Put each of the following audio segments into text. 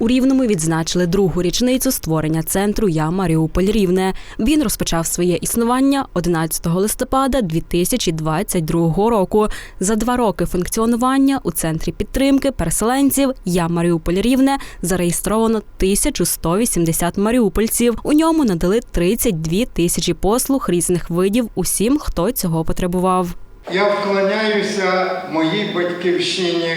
У Рівному відзначили другу річницю створення центру Я Маріуполь Рівне. Він розпочав своє існування 11 листопада 2022 року. За два роки функціонування у центрі підтримки переселенців Я Маріуполь Рівне зареєстровано 1180 маріупольців. У ньому надали 32 тисячі послуг різних видів усім, хто цього потребував. Я вклоняюся моїй батьківщині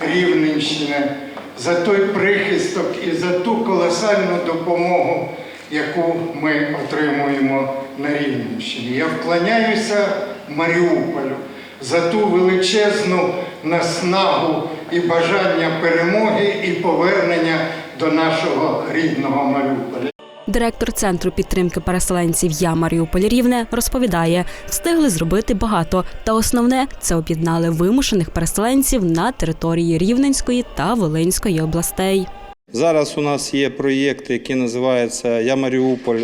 Рівненщини за той прихисток і за ту колосальну допомогу, яку ми отримуємо на Рівненщині. Я вклоняюся Маріуполю за ту величезну наснагу і бажання перемоги і повернення до нашого рідного Маріуполя. Директор центру підтримки переселенців Я Маріуполь Рівне розповідає, встигли зробити багато, та основне це об'єднали вимушених переселенців на території Рівненської та Волинської областей. Зараз у нас є проєкт, який називається Я Маріуполь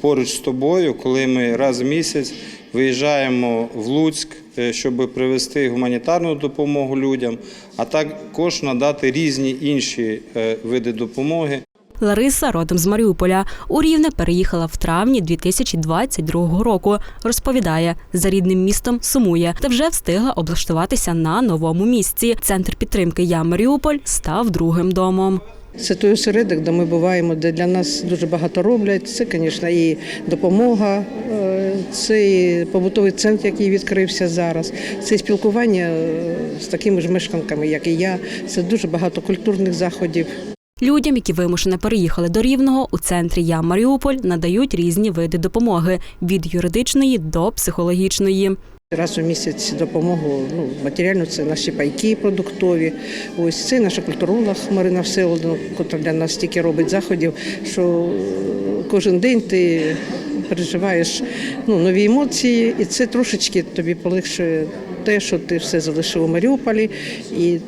поруч з тобою, коли ми раз в місяць виїжджаємо в Луцьк, е, щоб привезти гуманітарну допомогу людям, а також надати різні інші е, види допомоги. Лариса родом з Маріуполя. У Рівне переїхала в травні 2022 року. Розповідає, за рідним містом сумує та вже встигла облаштуватися на новому місці. Центр підтримки Я Маріуполь став другим домом. Це той осередок, де ми буваємо, де для нас дуже багато роблять. Це, звісно, і допомога, е, це і побутовий центр, який відкрився зараз. Це спілкування е, з такими ж мешканками, як і я. Це дуже багато культурних заходів. Людям, які вимушено переїхали до Рівного, у центрі Я Маріуполь надають різні види допомоги від юридичної до психологічної. Раз у місяць допомогу ну, матеріальну це наші пайки продуктові. Ось це наша культуролог Марина Всеволодова, яка для нас стільки робить заходів, що кожен день ти переживаєш ну, нові емоції, і це трошечки тобі полегшує те, що ти все залишив у Маріуполі, і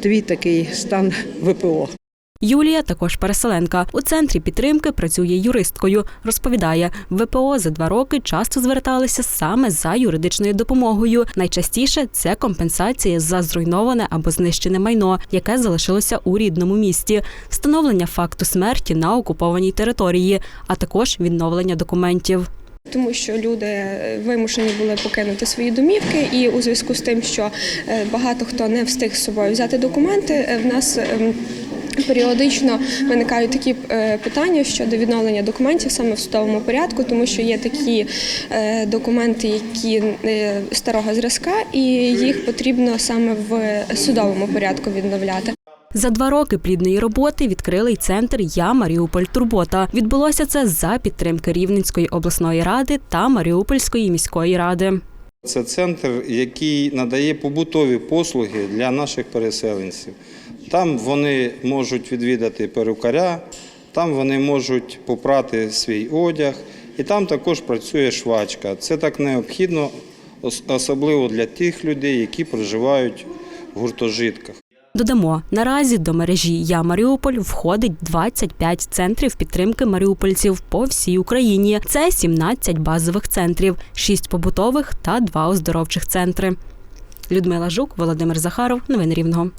твій такий стан ВПО. Юлія також переселенка. У центрі підтримки працює юристкою. Розповідає, в ВПО за два роки часто зверталися саме за юридичною допомогою. Найчастіше це компенсація за зруйноване або знищене майно, яке залишилося у рідному місті, встановлення факту смерті на окупованій території, а також відновлення документів. Тому що люди е, вимушені були покинути свої домівки, і у зв'язку з тим, що е, багато хто не встиг з собою взяти документи, е, в нас ем, періодично виникають такі е, питання щодо відновлення документів саме в судовому порядку, тому що є такі е, документи, які е, старого зразка, і їх потрібно саме в судовому порядку відновляти. За два роки плідної роботи відкрили й центр Я Маріуполь Турбота. Відбулося це за підтримки Рівненської обласної ради та Маріупольської міської ради. Це центр, який надає побутові послуги для наших переселенців. Там вони можуть відвідати перукаря, там вони можуть попрати свій одяг, і там також працює швачка. Це так необхідно, особливо для тих людей, які проживають в гуртожитках. Додамо, наразі до мережі Я Маріуполь входить 25 центрів підтримки маріупольців по всій Україні. Це 17 базових центрів, 6 побутових та 2 оздоровчих центри. Людмила Жук, Володимир Захаров. Новини Рівного.